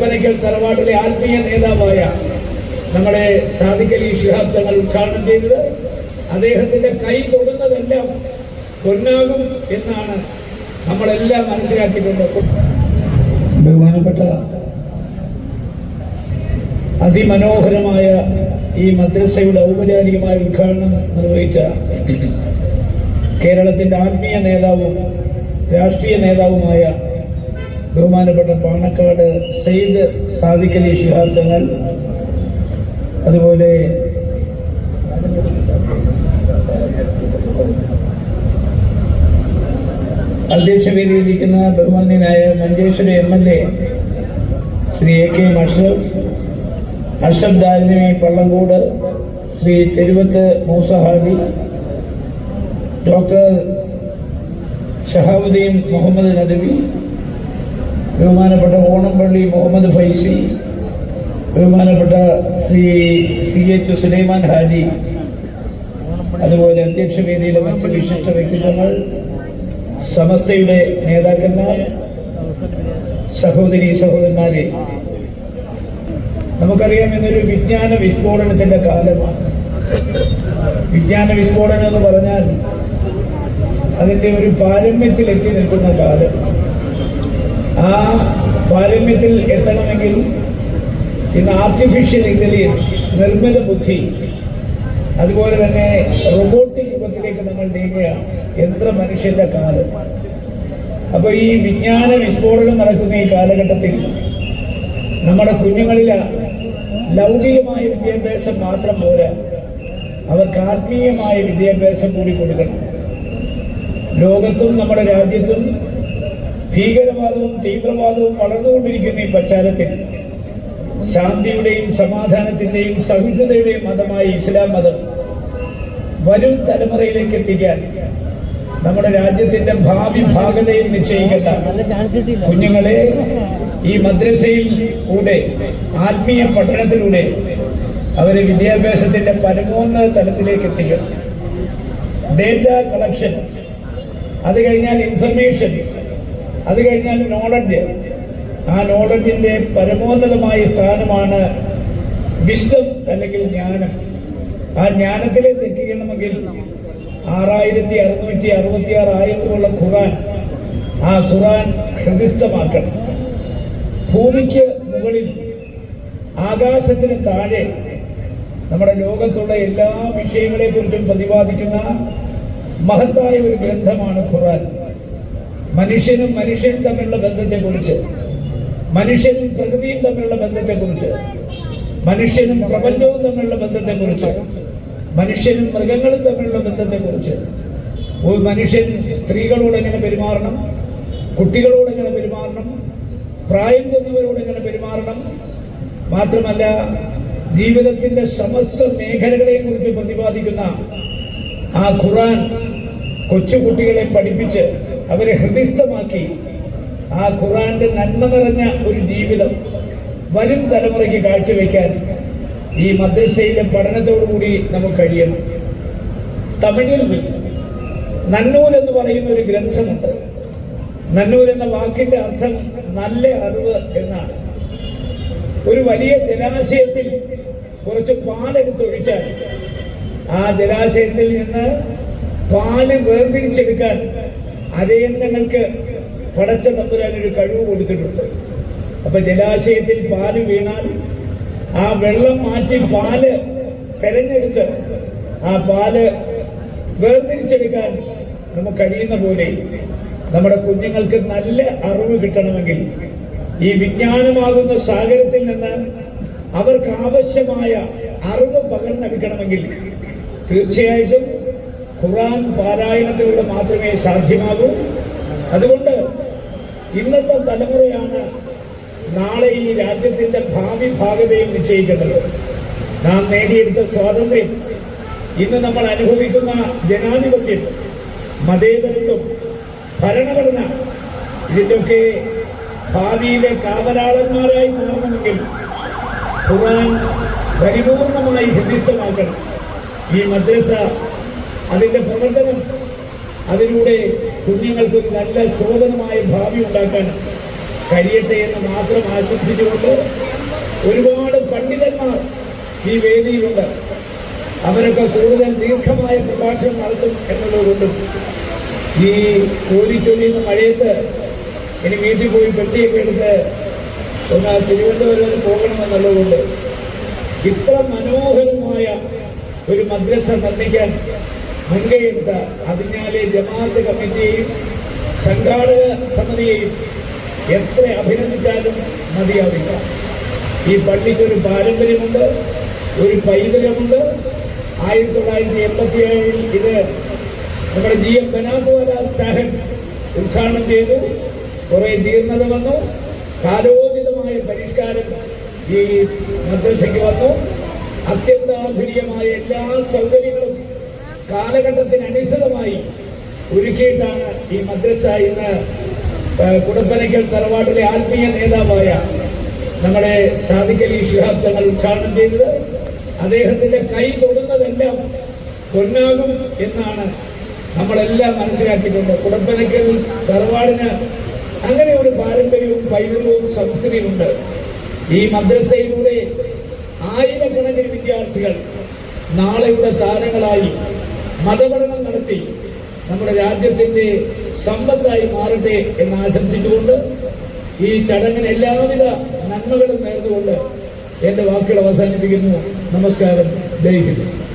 കൽപ്പനയ്ക്കൽ തറവാട്ടിലെ ആത്മീയ നേതാവായ നമ്മുടെ സാദിഖലി ശിഹാബ് തങ്ങൾ ഉദ്ഘാടനം ചെയ്തത്. അദ്ദേഹത്തിന്റെ കൈ തൊടുന്നതെല്ലാം പൊന്നാകും എന്നാണ് നമ്മളെല്ലാം മനസ്സിലാക്കിക്കൊണ്ട് ബഹുമാനപ്പെട്ട അതിമനോഹരമായ ഈ മദ്രസയുടെ ഔപചാരികമായ ഉദ്ഘാടനം നിർവഹിച്ച കേരളത്തിന്റെ ആത്മീയ നേതാവും രാഷ്ട്രീയ നേതാവുമായ ബഹുമാനപ്പെട്ട പാണക്കാട് സെയ്ദ് സാദിഖലി ശിഹാബ് തങ്ങൾ അതുപോലെ അധ്യക്ഷവേദിയിലിരിക്കുന്ന ബഹുമാന്യനായ Manjeshwar M L A Shri A K Ashraf Ashraf ദാരിദ്ര്യ പള്ളങ്കോട് ശ്രീ തെരുവത്ത് മൂസഹാദി ഡോക്ടർ ഷഹാബുദ്ദീൻ മുഹമ്മദ് നദവി ബഹുമാനപ്പെട്ട ഓണംപള്ളി മുഹമ്മദ് ഫൈസി ബഹുമാനപ്പെട്ട ശ്രീ സി എച്ച് സുലൈമാൻ ഹാജി അതുപോലെ അധ്യക്ഷ വേദിയിലെ മറ്റ് വിശിഷ്ട വ്യക്തിത്വങ്ങൾ സമസ്തയുടെ നേതാക്കന്മാർ സഹോദരി സഹോദരന്മാരെ. നമുക്കറിയാം ഇന്നൊരു വിജ്ഞാന വിസ്ഫോടനത്തിന്റെ കാലമാണ്. വിജ്ഞാന വിസ്ഫോടനം എന്ന് പറഞ്ഞാൽ അതിന്റെ ഒരു പാരമ്യത്തിൽ എത്തി നിൽക്കുന്ന കാലം. ആ പാരമ്യത്തിൽ എത്തണമെങ്കിൽ ഇന്ന് ആർട്ടിഫിഷ്യൽ ഇന്റലിജൻസ് നിർമ്മിത ബുദ്ധി അതുപോലെ തന്നെ റോബോട്ടിക് യുഗത്തിലേക്ക് നമ്മൾ നീങ്ങുകയാണ് യന്ത്ര മനുഷ്യന്റെ കാലം. അപ്പോൾ ഈ വിജ്ഞാന വിസ്ഫോടനം നടക്കുന്ന ഈ കാലഘട്ടത്തിൽ നമ്മുടെ കുഞ്ഞുങ്ങളിൽ ലൗകികമായ വിദ്യാഭ്യാസം മാത്രം പോരാ അവർക്ക് ആത്മീയമായ വിദ്യാഭ്യാസം കൂടി കൊടുക്കണം. ലോകത്തും നമ്മുടെ രാജ്യത്തും ഭീകരവാദവും തീവ്രവാദവും വളർന്നുകൊണ്ടിരിക്കുന്ന ഈ പശ്ചാത്തലത്തിൽ ശാന്തിയുടെയും സമാധാനത്തിന്റെയും സഹിഷ്ണുതയുടെയും മതമായ ഇസ്ലാം മതം വരും തലമുറയിലേക്ക് എത്തിക്കാൻ നമ്മുടെ രാജ്യത്തിന്റെ ഭാവി ഭാഗതയും നിശ്ചയിക്കേണ്ട കുഞ്ഞുങ്ങളെ ഈ മദ്രസയിൽ കൂടെ ആത്മീയ പഠനത്തിലൂടെ അവരെ വിദ്യാഭ്യാസത്തിന്റെ പരമോന്നത തലത്തിലേക്ക് എത്തിക്കണം ഡേറ്റ കളക്ഷൻ അത് കഴിഞ്ഞാൽ ഇൻഫർമേഷൻ അത് കഴിഞ്ഞാൽ നോളജ് ആ നോളജിന്റെ പരമോന്നതമായ സ്ഥാനമാണ് വിഷ്ണു അല്ലെങ്കിൽ ജ്ഞാനം. ആ ജ്ഞാനത്തിലെ തെറ്റിക്കണമെങ്കിൽ ആറായിരത്തി അറുന്നൂറ്റി അറുപത്തി ആറ് ആയത്തുള്ള ഖുറാൻ ആ ഖുറാൻ ഹൃദിസ്ഥമാക്കണം. ഭൂമിക്ക് മുകളിൽ ആകാശത്തിന് താഴെ നമ്മുടെ ലോകത്തുള്ള എല്ലാ വിഷയങ്ങളെ കുറിച്ചും പ്രതിപാദിക്കുന്ന മഹത്തായ ഒരു ഗ്രന്ഥമാണ് ഖുറാൻ മനുഷ്യനും മനുഷ്യൻ തമ്മിലുള്ള ബന്ധത്തെക്കുറിച്ച് മനുഷ്യനും പ്രകൃതിയും തമ്മിലുള്ള ബന്ധത്തെക്കുറിച്ച് മനുഷ്യനും പ്രപഞ്ചവും തമ്മിലുള്ള ബന്ധത്തെക്കുറിച്ച് മനുഷ്യനും മൃഗങ്ങളും തമ്മിലുള്ള ബന്ധത്തെക്കുറിച്ച്. ഒരു മനുഷ്യൻ സ്ത്രീകളോട് എങ്ങനെ പെരുമാറണം? കുട്ടികളോട് എങ്ങനെ പെരുമാറണം? പ്രായം ചെന്നവരോട് എങ്ങനെ പെരുമാറണം? മാത്രമല്ല ജീവിതത്തിന്റെ സമസ്ത മേഖലകളെ കുറിച്ച് പ്രതിപാദിക്കുന്ന ആ ഖുറാൻ കൊച്ചുകുട്ടികളെ പഠിപ്പിച്ച് അവരെ ഹൃദിസ്ഥമാക്കി. ആ ഖുറാന്റെ നന്മ നിറഞ്ഞ ഒരു ജീവിതം വരും തലമുറയ്ക്ക് കാഴ്ചവെക്കാൻ ഈ മദ്രസയിലെ പഠനത്തോടുകൂടി നമുക്ക് കഴിയണം. തമിഴിൽ നന്നൂൽ എന്ന് പറയുന്ന ഒരു ഗ്രന്ഥമുണ്ട്. നന്നൂൽ എന്ന വാക്കിന്റെ അർത്ഥം നല്ല അറിവ് എന്നാണ്. ഒരു വലിയ ജലാശയത്തിൽ കുറച്ച് പാലെടുത്തൊഴിച്ചാൽ ആ ജലാശയത്തിൽ നിന്ന് പാൽ വേർതിരിച്ചെടുക്കാൻ അരയന്നങ്ങൾക്ക് പടച്ച തമ്പുരാൻ ഒരു കഴിവ് കൊടുത്തിട്ടുണ്ട്. അപ്പൊ ജലാശയത്തിൽ പാൽ വീണാൽ ആ വെള്ളം മാറ്റി പാൽ തെരഞ്ഞെടുത്ത് ആ പാൽ വേർതിരിച്ചെടുക്കാൻ നമുക്ക് കഴിയുന്ന പോലെ നമ്മുടെ കുഞ്ഞുങ്ങൾക്ക് നല്ല അറിവ് കിട്ടണമെങ്കിൽ ഈ വിജ്ഞാനമാകുന്ന സാഗരത്തിൽ നിന്ന് അവർക്ക് ആവശ്യമായ അറിവ് പകർന്നെടുക്കണമെങ്കിൽ തീർച്ചയായിട്ടും ഖുറാൻ പാരായണത്തിലൂടെ മാത്രമേ സാധ്യമാകൂ. അതുകൊണ്ട് ഇന്നത്തെ തലമുറയാണ് നാളെ ഈ രാജ്യത്തിന്റെ ഭാവി ഭാഗതയും നിശ്ചയിക്കുന്നത് നാം നേടിയെടുത്ത സ്വാതന്ത്ര്യം. ഇന്ന് നമ്മൾ അനുഭവിക്കുന്ന ജനാധിപത്യം മതേതരത്വം ഭരണഘടന ഇതിന്റെയൊക്കെ ഭാവിയിലെ കാവലാളന്മാരായി മാറണമെങ്കിൽ ഖുർആൻ പരിപൂർണമായി ഹൃദിസ്ഥമാക്കണം ഈ മദ്രസ അതിന്റെ പ്രവർത്തനം അതിലൂടെ കുഞ്ഞുങ്ങൾക്ക് നല്ല ശോധനമായ ഭാവി ഉണ്ടാക്കാൻ കഴിയട്ടെ എന്ന് മാത്രം ആശംസിച്ചുകൊണ്ട് ഒരുപാട് പണ്ഡിതന്മാർ ഈ വേദിയിലുണ്ട്. അവരൊക്കെ കൂടുതൽ ദീർഘമായ പ്രഭാഷണം നടത്തും എന്നുള്ളതുകൊണ്ടും ഈ കോരിച്ചൊല്ലിയുന്ന മഴയത്ത് ഇനി വീട്ടിൽ പോയി പെട്ടിയൊക്കെ എടുത്ത് ഒന്ന് തിരുവനന്തപുരം പോകണമെന്നുള്ളതുകൊണ്ട് ഇത്ര മനോഹരമായ ഒരു മദ്രസ നിർമ്മിക്കാൻ മുൻകൈയെടുത്ത അതിനാലെ ജമാഅത്ത് കമ്മിറ്റിയെയും സംഘാടക സമിതിയെയും എത്ര അഭിനന്ദിച്ചാലും മതിയാവില്ല. ഈ പള്ളിക്ക് ഒരു പാരമ്പര്യമുണ്ട് ഒരു പൈതൃകമുണ്ട്. ആയിരത്തി തൊള്ളായിരത്തി എൺപത്തി ഏഴിൽ ഇത് നമ്മുടെ ജി എം ബനാദ്വാല സാഹിബ് ഉദ്ഘാടനം ചെയ്തു. കുറെ ജീർണത വന്നു. കാലോചിതമായ പരിഷ്കാരം ഈ മദ്രസയ്ക്ക് വന്നു. അത്യന്താധുനികമായ എല്ലാ സൗകര്യങ്ങളും കാലഘട്ടത്തിന് അനുസൃതമായി ഒരുക്കിയിട്ടാണ് ഈ മദ്രസ ഇന്ന് കുടപ്പനയ്ക്കൽ തറവാട്ടിലെ ആത്മീയ നേതാവായ നമ്മുടെ സാദിഖലി ശിഹാബ് തങ്ങൾ ഉദ്ഘാടനം ചെയ്തത്. അദ്ദേഹത്തിന്റെ കൈ തൊടുന്നതെല്ലാം പൊന്നാകും എന്നാണ് നമ്മളെല്ലാം മനസ്സിലാക്കിയിട്ടുണ്ട് കുടപ്പനയ്ക്കൽ തറവാടിന് അങ്ങനെ ഒരു പാരമ്പര്യവും പൈതൃകവും സംസ്കൃതിയുമുണ്ട്. ഈ മദ്രസയിലൂടെ ആയിരക്കണക്കിന് വിദ്യാർത്ഥികൾ നാളെയുടെ താരങ്ങളായി മതപഠനം നടത്തി നമ്മുടെ രാജ്യത്തിന്റെ സമ്പത്തായി മാറട്ടെ എന്ന് ആശംസിച്ചുകൊണ്ട് ഈ ചടങ്ങിന് എല്ലാവിധ നന്മകളും നേർന്നുകൊണ്ട് എന്റെ വാക്കുകൾ അവസാനിപ്പിക്കുന്നു. നമസ്കാരം. ഹിന്ദ്.